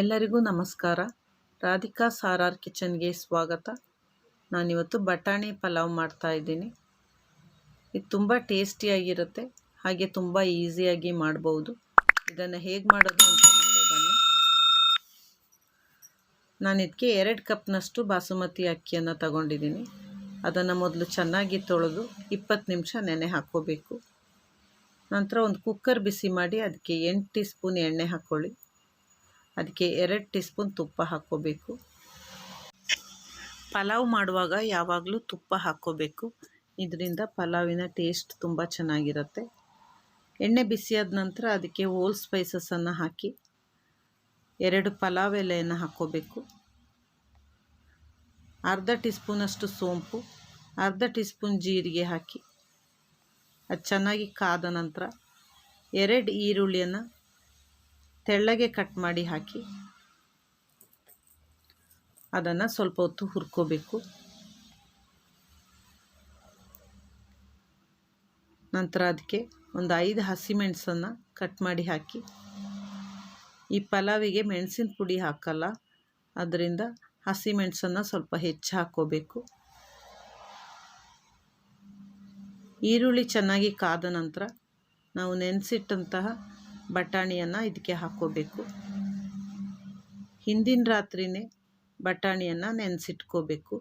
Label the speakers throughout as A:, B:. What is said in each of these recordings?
A: ಎಲ್ಲರಿಗೂ ನಮಸ್ಕಾರ. ರಾಧಿಕಾ ಸಾರಾರ್ ಕಿಚನ್ಗೆ ಸ್ವಾಗತ. ನಾನಿವತ್ತು ಬಟಾಣಿ ಪಲಾವ್ ಮಾಡ್ತಾ ಇದ್ದೀನಿ. ಇದು ತುಂಬ ಟೇಸ್ಟಿಯಾಗಿರುತ್ತೆ, ಹಾಗೆ ತುಂಬ ಈಸಿಯಾಗಿ ಮಾಡ್ಬೋದು. ಇದನ್ನು ಹೇಗೆ ಮಾಡೋದು ಅಂತ ನೋಡೋ ಬನ್ನಿ. ನಾನು ಇದಕ್ಕೆ ಎರಡು ಕಪ್ನಷ್ಟು ಬಾಸುಮತಿ ಅಕ್ಕಿಯನ್ನು ತಗೊಂಡಿದ್ದೀನಿ. ಅದನ್ನು ಮೊದಲು ಚೆನ್ನಾಗಿ ತೊಳೆದು ಇಪ್ಪತ್ತು ನಿಮಿಷ ನೆನೆ ಹಾಕ್ಕೋಬೇಕು. ನಂತರ ಒಂದು ಕುಕ್ಕರ್ ಬಿಸಿ ಮಾಡಿ ಅದಕ್ಕೆ ಎಂಟು ಟೀ ಸ್ಪೂನ್ ಎಣ್ಣೆ ಹಾಕ್ಕೊಳ್ಳಿ ಅದಕ್ಕೆ ಎರಡು ಟೀ ಸ್ಪೂನ್ ತುಪ್ಪ ಹಾಕ್ಕೋಬೇಕು. ಪಲಾವ್ ಮಾಡುವಾಗ ಯಾವಾಗಲೂ ತುಪ್ಪ ಹಾಕ್ಕೋಬೇಕು. ಇದರಿಂದ ಪಲಾವಿನ ಟೇಸ್ಟ್ ತುಂಬ ಚೆನ್ನಾಗಿರುತ್ತೆ. ಎಣ್ಣೆ ಬಿಸಿಯಾದ ನಂತರ ಅದಕ್ಕೆ ಹೋಲ್ ಸ್ಪೈಸಸನ್ನು ಹಾಕಿ ಎರಡು ಪಲಾವ್ ಎಲೆಯನ್ನು ಹಾಕ್ಕೋಬೇಕು. ಅರ್ಧ ಟೀ ಸ್ಪೂನಷ್ಟು ಸೋಂಪು, ಅರ್ಧ ಟೀ ಸ್ಪೂನ್ ಜೀರಿಗೆ ಹಾಕಿ ಅದು ಚೆನ್ನಾಗಿ ಕಾದ ನಂತರ ಎರಡು ಈರುಳ್ಳಿಯನ್ನು ತೆಳ್ಳಗೆ ಕಟ್ ಮಾಡಿ ಹಾಕಿ. ಅದನ್ನು ಸ್ವಲ್ಪ ಹೊತ್ತು ಹುರ್ಕೋಬೇಕು. ನಂತರ ಅದಕ್ಕೆ ಒಂದು ಐದು ಹಸಿಮೆಣಸನ್ನು ಕಟ್ ಮಾಡಿ ಹಾಕಿ. ಈ ಪಲಾವಿಗೆ ಮೆಣಸಿನ ಪುಡಿ ಹಾಕಲ್ಲ, ಅದರಿಂದ ಹಸಿಮೆಣಸನ್ನು ಸ್ವಲ್ಪ ಹೆಚ್ಚು ಹಾಕೋಬೇಕು. ಈರುಳ್ಳಿ ಚೆನ್ನಾಗಿ ಕಾದ ನಂತರ ನಾವು ನೆನೆಸಿಟ್ಟಂತಹ ಬಟಾಣಿಯನ್ನು ಇದಕ್ಕೆ ಹಾಕ್ಕೋಬೇಕು. ಹಿಂದಿನ ರಾತ್ರಿನೇ ಬಟಾಣಿಯನ್ನು ನೆನೆಸಿಟ್ಕೋಬೇಕು.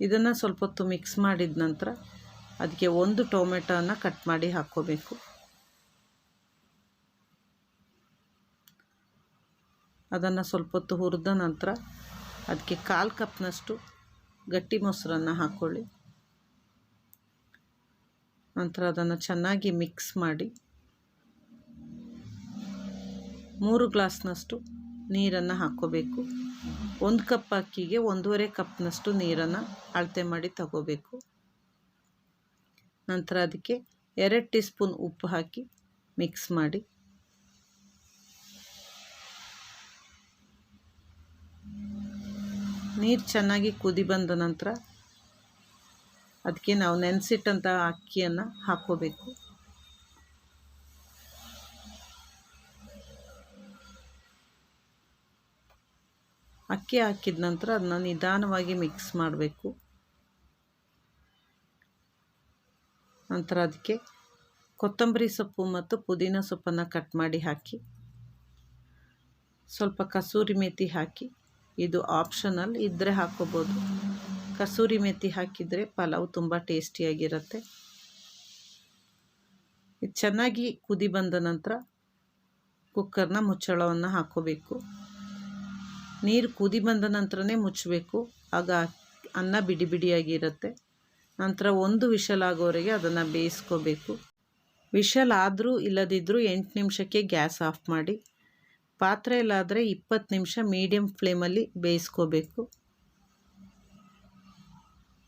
A: ಇದನ್ನು ಸ್ವಲ್ಪ ಹೊತ್ತು ಮಿಕ್ಸ್ ಮಾಡಿದ ನಂತರ ಅದಕ್ಕೆ ಒಂದು ಟೊಮೆಟೋನ ಕಟ್ ಮಾಡಿ ಹಾಕ್ಕೋಬೇಕು. ಅದನ್ನು ಸ್ವಲ್ಪ ಹೊತ್ತು ಹುರಿದ ನಂತರ ಅದಕ್ಕೆ ಕಾಲು ಕಪ್ನಷ್ಟು ಗಟ್ಟಿ ಮೊಸರನ್ನು ಹಾಕ್ಕೊಳ್ಳಿ ನಂತರ ಅದನ್ನು ಚೆನ್ನಾಗಿ ಮಿಕ್ಸ್ ಮಾಡಿ ಮೂರು ಗ್ಲಾಸ್ನಷ್ಟು ನೀರನ್ನು ಹಾಕ್ಕೋಬೇಕು. ಒಂದು ಕಪ್ ಅಕ್ಕಿಗೆ ಒಂದೂವರೆ ಕಪ್ನಷ್ಟು ನೀರನ್ನು ಅಳತೆ ಮಾಡಿ ತಗೋಬೇಕು. ನಂತರ ಅದಕ್ಕೆ ಎರಡು ಟೀ ಸ್ಪೂನ್ ಉಪ್ಪು ಹಾಕಿ ಮಿಕ್ಸ್ ಮಾಡಿ ನೀರು ಚೆನ್ನಾಗಿ ಕುದಿ ಬಂದ ನಂತರ ಅದಕ್ಕೆ ನಾವು ನೆನೆಸಿಟ್ಟಂಥ ಅಕ್ಕಿಯನ್ನು ಹಾಕ್ಕೋಬೇಕು. ಅಕ್ಕಿ ಹಾಕಿದ ನಂತರ ಅದನ್ನ ನಿಧಾನವಾಗಿ ಮಿಕ್ಸ್ ಮಾಡಬೇಕು. ನಂತರ ಅದಕ್ಕೆ ಕೊತ್ತಂಬರಿ ಸೊಪ್ಪು ಮತ್ತು ಪುದೀನ ಸೊಪ್ಪನ್ನು ಕಟ್ ಮಾಡಿ ಹಾಕಿ, ಸ್ವಲ್ಪ ಕಸೂರಿ ಮೇಥಿ ಹಾಕಿ, ಇದು ಆಪ್ಷನಲ್ ಇದ್ದರೆ ಹಾಕ್ಕೋಬೋದು. ಕಸೂರಿ ಮೆತ್ತಿ ಹಾಕಿದರೆ ಪಲಾವ್ ತುಂಬ ಟೇಸ್ಟಿಯಾಗಿರುತ್ತೆ. ಚೆನ್ನಾಗಿ ಕುದಿ ಬಂದ ನಂತರ ಕುಕ್ಕರ್ನ ಮುಚ್ಚಳವನ್ನು ಹಾಕೋಬೇಕು. ನೀರು ಕುದಿ ಬಂದ ನಂತರನೇ ಮುಚ್ಚಬೇಕು. ಆಗ ಅನ್ನ ಬಿಡಿ ಬಿಡಿಯಾಗಿರುತ್ತೆ. ನಂತರ ಒಂದು ವಿಷಲ್ ಆಗೋವರೆಗೆ ಅದನ್ನು ಬೇಯಿಸ್ಕೋಬೇಕು. ವಿಷಲ್ ಆದರೂ ಇಲ್ಲದಿದ್ದರೂ ಎಂಟು ನಿಮಿಷಕ್ಕೆ ಗ್ಯಾಸ್ ಆಫ್ ಮಾಡಿ. ಪಾತ್ರೆಯಲ್ಲಾದರೆ ಇಪ್ಪತ್ತು ನಿಮಿಷ ಮೀಡಿಯಮ್ ಫ್ಲೇಮಲ್ಲಿ ಬೇಯಿಸ್ಕೋಬೇಕು.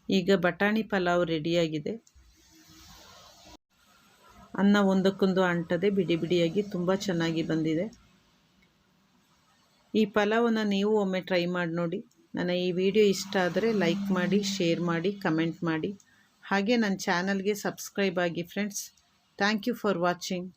A: ಈಗ ಬಟಾಣಿ ಪಲಾವ್ ರೆಡಿಯಾಗಿದೆ. ಅನ್ನ ಒಂದಕ್ಕೊಂದು ಅಂಟದೆ ಬಿಡಿ ಬಿಡಿಯಾಗಿ ತುಂಬ ಚೆನ್ನಾಗಿ ಬಂದಿದೆ. ಈ ಪಲಾವನ್ನು ನೀವು ಒಮ್ಮೆ ಟ್ರೈ ಮಾಡಿ ನೋಡಿ. ನನ್ನ ಈ ವಿಡಿಯೋ ಇಷ್ಟ ಆದರೆ ಲೈಕ್ ಮಾಡಿ, ಶೇರ್ ಮಾಡಿ, ಕಮೆಂಟ್ ಮಾಡಿ. ಹಾಗೆ ನನ್ನ ಚಾನಲ್ಗೆ ಸಬ್ಸ್ಕ್ರೈಬ್ ಆಗಿ friends. Thank you for watching.